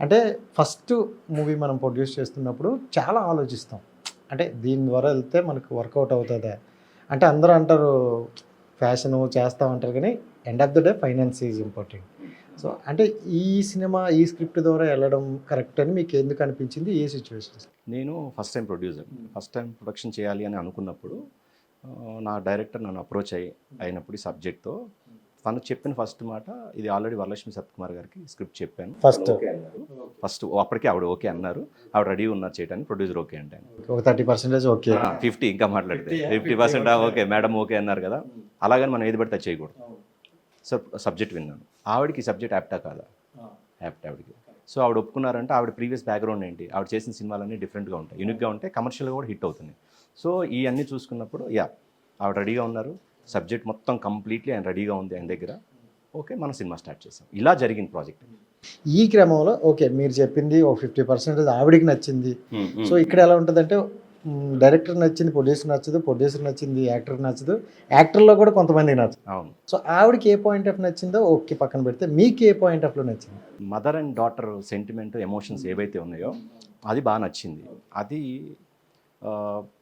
అంటే first movie మనం produce చేస్తున్నప్పుడు చాలా ఆలోచిస్తాం. అంటే దీని ద్వారా వెళ్తే మనకు వర్కౌట్ అవుతుందా. అంటే అందరూ అంటారు ఫ్యాషన్ చేస్తామంటారు కానీ end of the day finance is important so అంటే ఈ సినిమా ఈ స్క్రిప్ట్ ద్వారా వెళ్ళడం కరెక్ట్ అని మీకు ఎందుకు అనిపించింది? ఏ సిచ్యువేషన్స్ నేను first time producer first time production చేయాలి అని అనుకున్నప్పుడు నా డైరెక్టర్ నన్ను అప్రోచ్ అయ్యి అయినప్పుడు ఈ సబ్జెక్ట్తో తను చెప్పిన ఫస్ట్ మాట ఇది ఆల్రెడీ వరలక్ష్మి సత్కుమార్ గారికి స్క్రిప్ట్ చెప్పాను. అన్నారు. ఫస్ట్ అప్పటికే ఆవిడ ఓకే అన్నారు. ఆవిడ రెడీ ఉన్నారు చేయడానికి ప్రొడ్యూసర్ ఓకే అంటే. ఒక థర్టీ పర్సెంటేజ్ ఓకే. ఫిఫ్టీ ఇంకా మాట్లాడితే. Fifty percent okay. Madam okay అన్నారు కదా. అలాగని మనం ఏది పడితే అది చేయకూడదు. సో సబ్జెక్ట్ విన్నాను. ఆవిడకి సబ్జెక్ట్ యాప్టా కాదా? యాప్ట్ ఆవిడకి. సో ఆవిడ ఒప్పుకున్నారంటే ఆవిడ ప్రీవియస్ బ్యాక్గ్రౌండ్ ఏంటి? ఆవిడ చేసిన సినిమాలన్నీ డిఫరెంట్గా ఉంటాయి. యూనిక్గా ఉంటాయి కమర్షియల్గా కూడా హిట్ అవుతుంది సో ఈ అన్నీ చూసుకున్నప్పుడు యా ఆవిడ రెడీగా ఉన్నారు. సబ్జెక్ట్ మొత్తం కంప్లీట్లీ ఆయన రెడీగా ఉంది ఆయన దగ్గర. ఓకే మనం సినిమా స్టార్ట్ చేసాం ఇలా జరిగింది ప్రాజెక్ట్. ఈ క్రమంలో ఓకే మీరు చెప్పింది ఒక ఫిఫ్టీ పర్సెంటేజ్ ఆవిడికి నచ్చింది. సో ఇక్కడ ఎలా ఉంటుందంటే డైరెక్టర్ నచ్చింది ప్రొడ్యూసర్ నచ్చదు ప్రొడ్యూసర్ నచ్చింది యాక్టర్ నచ్చదు. యాక్టర్లో కూడా కొంతమంది నచ్చదు అవును. సో ఆవిడకి ఏ పాయింట్ ఆఫ్ నచ్చిందో ఓకే పక్కన పెడితే మీకు ఏ పాయింట్ ఆఫ్లో నచ్చింది? Mother and daughter sentiment emotions ఏవైతే ఉన్నాయో అది బాగా నచ్చింది. అది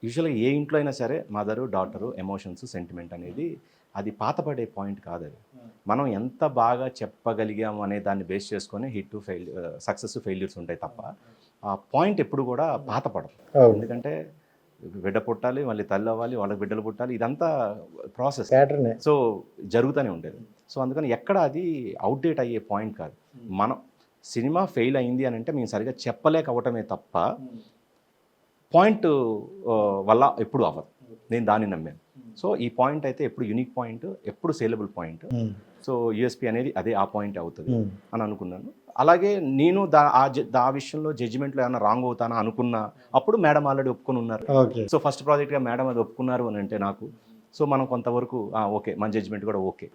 యూజువల్గా ఏ ఇంట్లో అయినా సరే మదరు డాటరు ఎమోషన్స్ సెంటిమెంట్ అనేది అది పాతపడే పాయింట్ కాదు అది మనం ఎంత బాగా చెప్పగలిగాము అనే దాన్ని బేస్ చేసుకొని హిట్ ఫెయిల్ సక్సెస్ ఫెయిల్యూర్స్ ఉంటాయి తప్ప ఆ పాయింట్ ఎప్పుడు కూడా పాతపడదు. ఎందుకంటే బిడ్డ పుట్టాలి మళ్ళీ తల్లి అవ్వాలి వాళ్ళకి బిడ్డలు పుట్టాలి ఇదంతా ప్రాసెస్ సో జరుగుతూనే ఉండేది. సో అందుకని ఎక్కడ అది అవుట్డేట్ అయ్యే పాయింట్ కాదు. మనం సినిమా ఫెయిల్ అయింది అని అంటే మేము సరిగా చెప్పలేక అవ్వటమే తప్ప పాయింట్ వల్ల ఎప్పుడు అవ్వదు. నేను దాన్ని నమ్మాను. సో ఈ పాయింట్ అయితే ఎప్పుడు యూనిక్ పాయింట్ ఎప్పుడు సేలబుల్ పాయింట్. సో యూఎస్పి అనేది అదే ఆ పాయింట్ అవుతుంది అని అనుకున్నాను. అలాగే నేను దా ఆ విషయంలో జడ్జిమెంట్లో ఏమైనా రాంగ్ అవుతానా అనుకున్నా అప్పుడు మేడం ఆల్రెడీ ఒప్పుకొని ఉన్నారు. సో ఫస్ట్ ప్రాజెక్ట్గా మేడం అది ఒప్పుకున్నారు అని అంటే నాకు సో మనం కొంతవరకు ఓకే మన జడ్జిమెంట్ కూడా ఓకే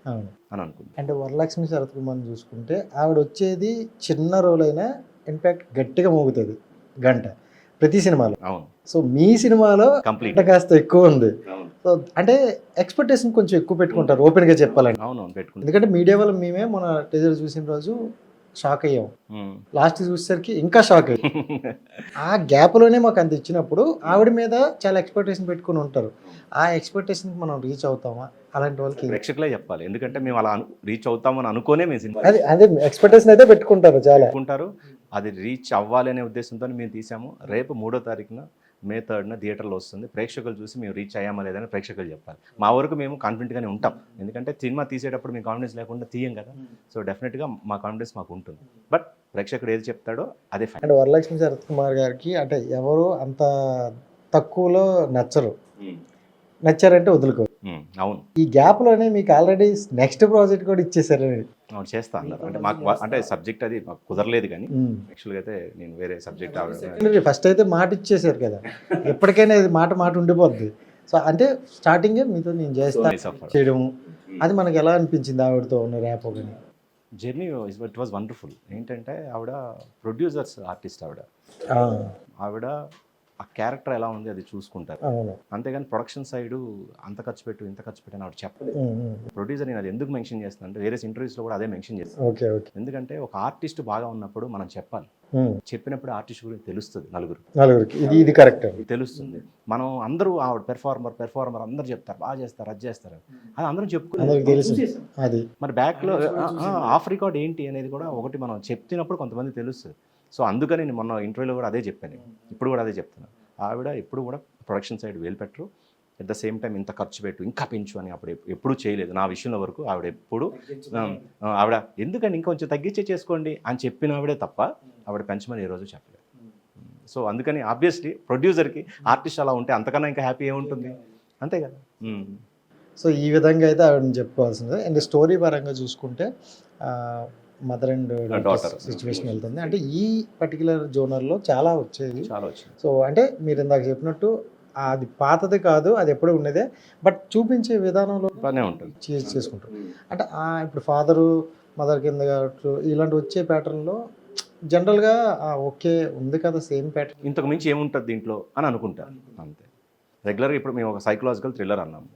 అని అనుకుంది అంటే వరలక్ష్మి శరత్ కుమార్ చూసుకుంటే ఆవిడ వచ్చేది చిన్న రోల్ అయినా ఇన్ఫాక్ట్ గట్టిగా మోగుతుంది గంట. ప్రతి సినిమాలో. అవును. సో మీ సినిమాలో కంప్లీట్ కాస్త ఎక్కువ ఉంది. సో అంటే ఎక్స్పెక్టేషన్ కొంచెం ఎక్కువ పెట్టుకుంటారు ఓపెన్గా చెప్పాలంటే. అవును అవును పెట్టుకుంది ఎందుకంటే మీడియా వల్ల మేమే మన టీజర్ చూసిన రోజు షాక్ అయ్యాం. లాస్ట్ చూసేసరికి ఇంకా షాక్ అయ్యాం. ఆ గ్యాప్లోనే మాకు అంత ఇచ్చినప్పుడు ఆవిడ మీద చాలా ఎక్స్పెక్టేషన్ పెట్టుకుని ఉంటారు. ఆ ఎక్స్పెక్టేషన్కి మనం రీచ్ అవుతామా? అలాంటి వాళ్ళకి ప్రేక్షకులే చెప్పాలి. ఎందుకంటే మేము అలా రీచ్ అవుతామని అనుకోనే మేము సినిమా అది అదే ఎక్స్పెక్టేషన్ అయితే పెట్టుకుంటారు చాలా. అనుకుంటారు అది రీచ్ అవ్వాలి అనే ఉద్దేశంతో మేము తీసాము. రేపు మూడో తారీఖున మే థర్డ్న థియేటర్లో వస్తుంది. ప్రేక్షకులు చూసి మేము రీచ్ అయ్యామా లేదని ప్రేక్షకులు చెప్పాలి. మా వరకు మేము కాన్ఫిడెంట్గానే ఉంటాం. ఎందుకంటే సినిమా తీసేటప్పుడు మేము కాన్ఫిడెన్స్ లేకుండా తీయం కదా. సో డెఫినెట్గా మా కాన్ఫిడెన్స్ మాకు ఉంటుంది. బట్ ప్రేక్షకుడు ఏది చెప్తాడో అదే ఫైన్ అంటే వరలక్ష్మి శరత్ కుమార్ గారికి అంటే ఎవరు అంత తక్కువలో నచ్చరు. నచ్చారంటే వదులుకో అవును. ఈ గ్యాప్లోనే మీకు ఆల్రెడీ నెక్స్ట్ ప్రాజెక్ట్ కూడా ఇచ్చేసారు అవును చేస్తా అన్నారు. అంటే మాకు అంటే సబ్జెక్ట్ అది మాకు కుదరలేదు కానీ యాక్చువల్గా అయితే నేను వేరే సబ్జెక్ట్ ఫస్ట్ అయితే మాట ఇచ్చేసారు కదా. ఎప్పటికైనా ఇది మాట మాట ఉండిపోద్ది. సో అంటే స్టార్టింగ్ మీతో నేను చేస్తా చేయడం. అది మనకి ఎలా అనిపించింది ఆవిడతో ఉన్న ర్యాప్ కానీ జర్నీ ఇట్ వాజ్ వండర్ఫుల్ ఏంటంటే ఆవిడ ప్రొడ్యూసర్స్ ఆర్టిస్ట్ ఆవిడ. ఆవిడ ఆ క్యారెక్టర్ ఎలా ఉంది అది చూసుకుంటారు. అంతేగాని ప్రొడక్షన్ సైడ్ అంత ఖర్చు పెట్టు ఇంత ఖర్చు పెట్టు అని ఆవిడ చెప్పలేదు. ప్రొడ్యూసర్ నేను అది ఎందుకు మెన్షన్ చేస్తాను అంటే వేరే ఇంటర్వ్యూస్లో కూడా అదే మెన్షన్ చేస్తాను ఎందుకంటే ఒక ఆర్టిస్ట్ బాగా ఉన్నప్పుడు మనం చెప్పాలి. చెప్పినప్పుడు ఆర్టిస్ట్ గురించి తెలుస్తుంది నలుగురు. నలుగురికి. ఇది ఇది కరెక్ట్. తెలుస్తుంది. మనం అందరూ ఆవిడ పెర్ఫార్మర్ పెర్ఫార్మర్ అందరు చెప్తారు. బాగా చేస్తారు అది చేస్తారు. అది అందరం చెప్పుకున్నారు తెలుసు. అది. మరి బ్యాక్లో ఆఫ్ రికార్డ్ ఏంటి అనేది కూడా ఒకటి మనం చెప్తున్నప్పుడు కొంతమంది తెలుస్తుంది. సో అందుకని నేను మొన్న ఇంటర్వ్యూలో కూడా అదే చెప్పాను. ఇప్పుడు కూడా అదే చెప్తున్నాను ఆవిడ ఎప్పుడు కూడా ప్రొడక్షన్ సైడ్ వేలు పెట్టరు అట్ ద సేమ్ టైం ఇంత ఖర్చు పెట్టు ఇంకా పెంచు అని అప్పుడు ఎప్- ఎప్పుడూ చేయలేదు. నా విషయంలో వరకు ఆవిడ ఎప్పుడు ఆవిడ ఎందుకని ఇంకొంచెం తగ్గించే చేసుకోండి అని చెప్పిన ఆవిడే తప్ప ఆవిడ పెంచమని ఏ రోజు చెప్పలేదు. సో అందుకని ఆబ్వియస్లీ ప్రొడ్యూసర్కి ఆర్టిస్ట్ అలా ఉంటే అంతకన్నా ఇంకా హ్యాపీ ఏముంటుంది? అంతే కదా. సో ఈ విధంగా అయితే ఆవిడని చెప్పుకోవాల్సింది. అండ్ స్టోరీ పరంగా చూసుకుంటే మదర్ అండ్ Daughter. సిచ్యువేషన్ వెళ్తుంది. అంటే ఈ పర్టికులర్ జోనర్లో చాలా వచ్చేది. చాలా వచ్చింది. సో అంటే మీరు ఇందాక చెప్పినట్టు అది పాతది కాదు అది ఎప్పుడూ ఉన్నదే బట్ చూపించే విధానంలో బాగానే ఉంటుంది. చేసి చేసుకుంటారు. అంటే ఇప్పుడు ఫాదరు మదర్ కింద కావచ్చు ఇలాంటి వచ్చే ప్యాటర్న్లో జనరల్గా ఓకే ఉంది కదా సేమ్ ప్యాటర్న్ ఇంతకు మించి ఏముంటుంది దీంట్లో అని అనుకుంటారు అంతే. రెగ్యులర్గా ఇప్పుడు మేము ఒక సైకలాజికల్ థ్రిల్లర్ అన్నాము.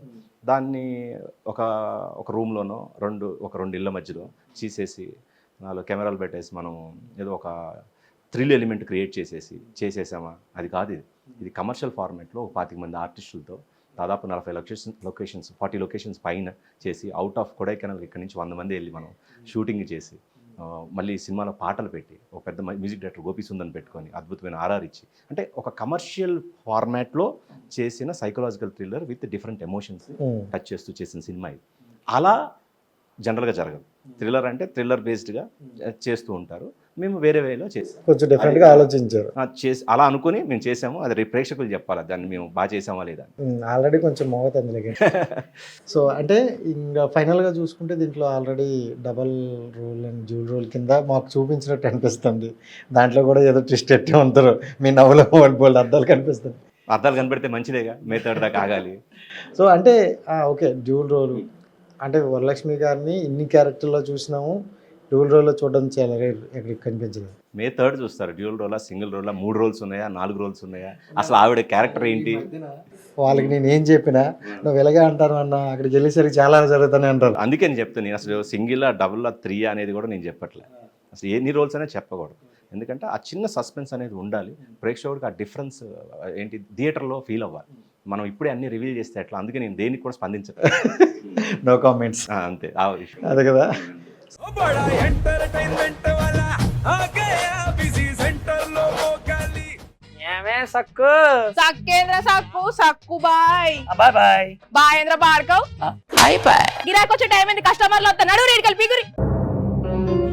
దాన్ని ఒక ఒక రూమ్లోనో రెండు ఒక రెండు ఇళ్ళ మధ్యలో చీసేసి నాలుగు కెమెరాలు పెట్టేసి మనం ఏదో ఒక థ్రిల్ ఎలిమెంట్ క్రియేట్ చేసేసి చేసేసామా? అది కాదు ఇది. ఇది కమర్షియల్ ఫార్మాట్లో ఒక పాతిక మంది ఆర్టిస్టులతో దాదాపు నలభై లొకేషన్స్ లొకేషన్స్ ఫార్టీ లొకేషన్స్ పైన చేసి అవుట్ ఆఫ్ కొడైకెనాల్ ఇక్కడి నుంచి వంద మంది వెళ్ళి మనం షూటింగ్ చేసి మళ్ళీ సినిమాలో పాటలు పెట్టి ఒక పెద్ద మ్యూజిక్ డైరెక్టర్ గోపి సుందర్ని పెట్టుకొని అద్భుతమైన ఆర్ఆర్ ఇచ్చి అంటే ఒక కమర్షియల్ ఫార్మాట్లో చేసిన psychological thriller with different emotions. Touch చేస్తూ చేసిన సినిమా ఇది. అలా జనరల్గా జరగదు. థ్రిల్లర్ అంటే థ్రిల్లర్ బేస్డ్గా చేస్తూ ఉంటారు. మేము వేరే వేలో చేసాం కొంచెం డిఫరెంట్గా ఆలోచించారు. చేసి అలా అనుకుని మేము చేసాము. అది ప్రేక్షకులు చెప్పాలి. దాన్ని మేము బాగా చేసామా లేదా. ఆల్రెడీ కొంచెం మోగత అందులోకి సో అంటే ఇంకా ఫైనల్గా చూసుకుంటే దీంట్లో already double role and dual role కింద మాకు చూపించినట్టు అనిపిస్తుంది. దాంట్లో కూడా ఏదో ట్విస్ట్ ఎట్టే ఉంటారు. మీ నవ్వులో బోల్డ్ అర్థాలు కనిపిస్తుంది అద్దాలు కనబడితే మంచిదేగా. మేతాడు దాకా ఆగాలి. సో అంటే ఓకే డ్యూల్ రోల్. అంటే వరలక్ష్మి గారిని ఇన్ని క్యారెక్టర్లో చూసినాము డ్యూల్ రోల్లో చూడడం చాలా రేర్ ఎక్కడికి కనిపించలేదు. మే థర్డ్ చూస్తారు డ్యూల్ రోలా సింగిల్ రోలా మూడు రోల్స్ ఉన్నాయా నాలుగు రోల్స్ ఉన్నాయా? అసలు ఆవిడ క్యారెక్టర్ ఏంటి? వాళ్ళకి నేను ఏం చెప్పినా నువ్వు ఇలాగే అంటాను అన్న అక్కడికి వెళ్ళేసరికి చాలా జరుగుతానే అంటారు. అందుకే నేను చెప్తాను నేను అసలు సింగిల్ డబుల్ త్రీ అనేది కూడా నేను చెప్పట్లే. అసలు ఎన్ని రోల్స్ అనేది చెప్పకూడదు. ఎందుకంటే ఆ చిన్న సస్పెన్స్ అనేది ఉండాలి. ప్రేక్షకుడికి ఆ డిఫరెన్స్ ఏంటి థియేటర్లో ఫీల్ అవ్వాలి. మనం ఇప్పుడే అన్ని రివీల్ చేస్తే అట్లా అందుకే నేను దేనికి కూడా స్పందించను నో కామెంట్స్ అంతే. ఆ అదే కదా. సక్కు? సక్కేంద్ర సక్కు సక్కు bye. Bye bye. Bye. Time కస్టమర్లు వస్తా నడు రేడికల్ పిగురి.